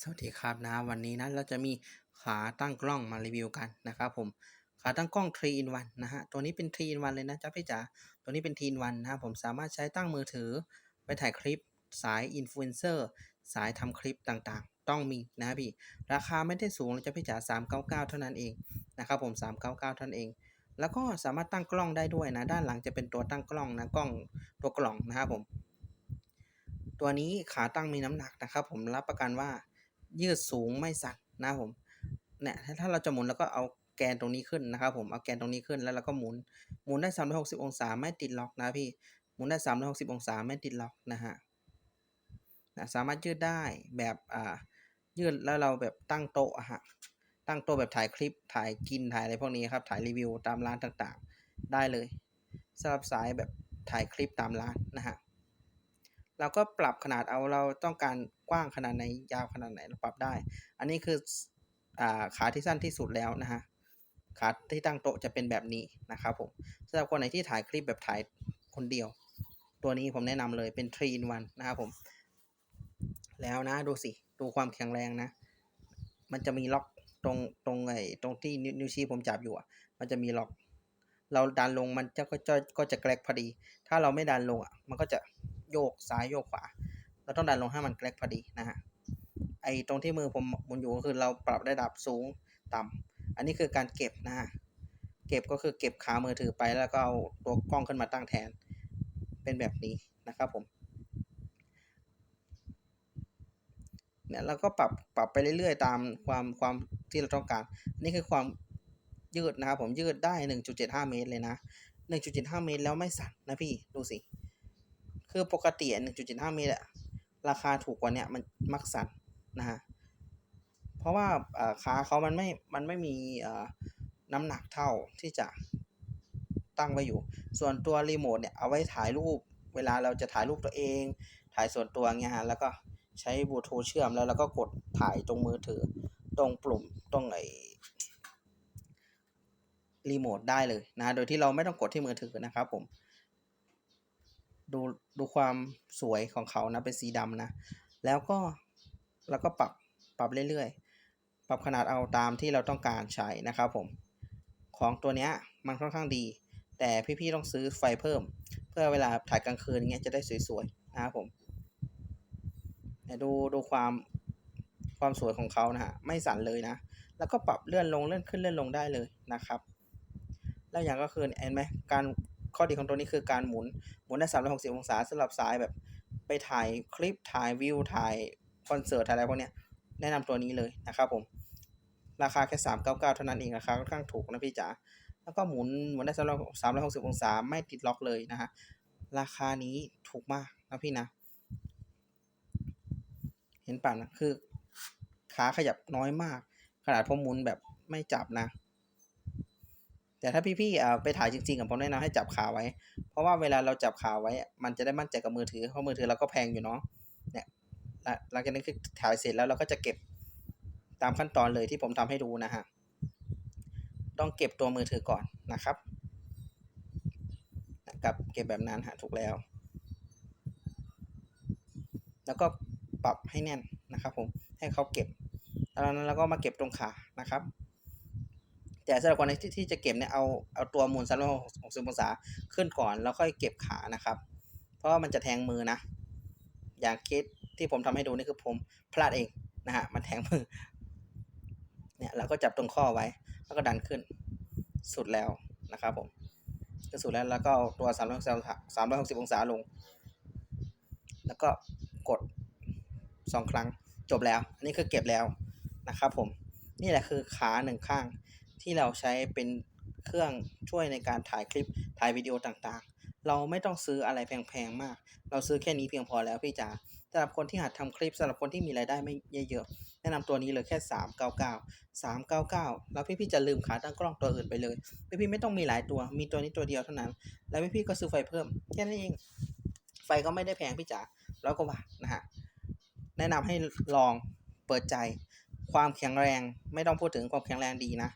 สวัสดีครับนะวันนี้นะเราจะมีขาตั้งกล้องมารีวิวกันนะครับผมขาตั้งกล้อง3 in 1นะฮะตัวนี้เป็น3 in 1เลยนะจ๊ะพี่จ๋าตัวนี้เป็น3 in 1นะครับผมสามารถใช้ตั้งมือถือไปถ่ายคลิปสายอินฟลูเอนเซอร์สายทำคลิปต่างๆ ต้องมีนะพี่ราคาไม่ได้สูงเลยจ้ะพี่จ๋า399 เท่านั้นเองนะครับผม 399 เท่านั้นเอง แล้วก็สามารถตั้งกล้องได้ด้วยนะด้านหลังจะเป็นตัวตั้งกล้องนะกล้องตัวกล่องนะครับผม ตัวนี้ขาตั้งมีน้ำหนักนะครับ ผมรับประกันว่ายืดสูงไม่สั่นนะผมเนี่ยถ้าเราจะหมุนเราก็เอาแกนตรงนี้ขึ้นนะครับผมเอาแกนตรงนี้ขึ้นแล้วเราก็หมุนหมุนได้ 360 องศาไม่ติดล็อกนะพี่หมุนได้ 360 องศาไม่ติดล็อกนะฮะนะสามารถยืดได้แบบอ่ายืดแล้วเราแบบตั้งโต๊ะอะฮะตั้งโต๊ะแบบถ่ายคลิปถ่ายกินถ่ายอะไรพวกนี้ครับถ่ายรีวิวตามร้านต่างๆ ได้เลยสำหรับสายแบบถ่ายคลิปตามร้านนะฮะ เราก็ปรับขนาดเอาเราต้องการกว้างขนาดไหนยาวขนาดไหนเราปรับได้ อันนี้คืออาขาที่สั้นที่สุดแล้วนะฮะขาที่ตั้งโต๊ะจะเป็นแบบนี้นะครับผมสำหรับคนไหนที่ถ่ายคลิปแบบถ่ายคนเดียว ตัวนี้ผมแนะนำเลยเป็น3 in 1นะครับผม แล้วนะดูสิ ดูความแข็งแรงนะ มันจะมีล็อกตรงตรงไอ้ตรงที่นิ้วชี้ผมจับอยู่อะ มันจะมีล็อก เราดันลงมันจะก็จะก็จะแกรกพอดี ถ้าเราไม่ดันลงอะ มันก็จะ โยกซ้ายโยกขวา เราต้องดันลงให้มันแกรกพอดีนะฮะ ไอ้ตรงที่มือผมหมุนอยู่ก็คือเราปรับระดับสูงต่ำอันนี้คือการเก็บนะฮะ เก็บก็คือเก็บขามือถือไปแล้วก็เอาตัวกล้องขึ้นมาตั้งแทน เป็นแบบนี้นะครับผม เนี่ยเราก็ปรับปรับไปเรื่อยๆ ตามความความที่เราต้องการ นี่คือความยืดนะครับผมยืดได้ 1.75 เมตรเลยนะ 1.75 เมตรแล้วไม่สั่นนะพี่ดูสิ คือปกติ 1.75เมตรอะราคาถูกกว่าเนี้ยมันมักสั่นนะฮะ เพราะว่าขาเขามันไม่ มันไม่มีน้ำหนักเท่าที่จะตั้งไว้อยู่ ส่วนตัวรีโมทเนี่ยเอาไว้ถ่ายรูป เวลาเราจะถ่ายรูปตัวเอง ถ่ายส่วนตัวเงี้ยฮะ แล้วก็ใช้บลูทูธเชื่อมแล้วเราก็กดถ่ายตรงมือถือ ตรงปุ่ม ตรงไอ้รีโมทได้เลยนะ โดยที่เราไม่ต้องกดที่มือถือนะครับผม ดูดูความสวยของเขานะเป็นสีดำนะ แล้วก็แล้วก็ปรับปรับเรื่อยๆ ปรับขนาดเอาตามที่เราต้องการใช้นะครับผม ของตัวเนี้ยมันค่อนข้างดี แต่พี่ๆต้องซื้อไฟเพิ่ม เพื่อเวลาถ่ายกลางคืนเงี้ยจะได้สวยๆนะครับผมเนี่ยดูดูความความสวยของเขานะฮะไม่สั่นเลยนะ แล้วก็ปรับเลื่อนลงเลื่อนขึ้นเลื่อนลงได้เลยนะครับ แล้วอย่างก็คือเห็นไหมการ ข้อดีของตัวนี้คือการหมุน หมุนได้ 360 องศาสำหรับสายแบบไปถ่ายคลิปถ่ายวิวถ่ายคอนเสิร์ตถ่ายอะไรพวกเนี้ยแนะนำตัวนี้เลยนะครับผม ราคาแค่ 399 เท่านั้นเองราคาค่อนข้างถูกนะพี่จ๋าแล้วก็หมุนหมุนได้360 องศาไม่ติดล็อกเลยนะฮะราคานี้ถูกมากนะพี่นะ เห็นป่ะนะคือขาขยับน้อยมาก ขนาดผมหมุนแบบไม่จับนะ แต่ถ้าพี่ๆไปถ่ายจริงๆอะผมแนะนำให้จับขาไว้ เพราะว่าเวลาเราจับขาไว้ มันจะได้มั่นใจกับมือถือ เพราะมือถือเราก็แพงอยู่เนาะ เนี่ยและหลังจากนั้นคือถ่ายเสร็จแล้วเราก็จะเก็บตามขั้นตอนเลยที่ผมทำให้ดูนะฮะ ต้องเก็บตัวมือถือก่อนนะครับ กับเก็บแบบนั้นฮะถูกแล้ว แล้วก็ปรับให้แน่นนะครับผม ให้เขาเก็บแล้วนั้นเราก็มาเก็บตรงขานะครับ แต่สำหรับคนที่ที่จะเก็บเนี่ยเอาเอาตัวหมุน360องศาขึ้นก่อนแล้วค่อยเก็บขานะครับ เพราะว่ามันจะแทงมือนะ อย่างเคสที่ผมทำให้ดูนี่คือผมพลาดเองนะฮะมันแทงมือเนี่ยเราก็จับตรงข้อไว้ แล้วก็ดันขึ้นสุดแล้วนะครับผมก็สุดแล้วแล้วก็เอาตัว360 360องศาลง แล้วก็กดสองครั้งจบแล้ว อันนี้คือเก็บแล้วนะครับผมนี่แหละคือขาหนึ่งข้าง ที่เราใช้เป็นเครื่องช่วยในการถ่ายคลิปถ่ายวิดีโอต่างๆ เราไม่ต้องซื้ออะไรแพงๆมาก เราซื้อแค่นี้เพียงพอแล้วพี่จ๋าสำหรับคนที่หัดทำคลิปสำหรับคนที่มีรายได้ไม่เยอะๆแนะนำตัวนี้เลยแค่ 399 399 แล้วพี่ๆจะลืมขาตั้งกล้องตัวอื่นไปเลยพี่ๆไม่ต้องมีหลายตัว มีตัวนี้ตัวเดียวเท่านั้น แล้วพี่ๆก็ซื้อไฟเพิ่มแค่นั้นเอง ไฟก็ไม่ได้แพงพี่จ๋าร้อยกว่าบาทนะฮะแนะนำให้ลองเปิดใจความแข็งแรงไม่ต้องพูดถึงความแข็งแรงดีนะ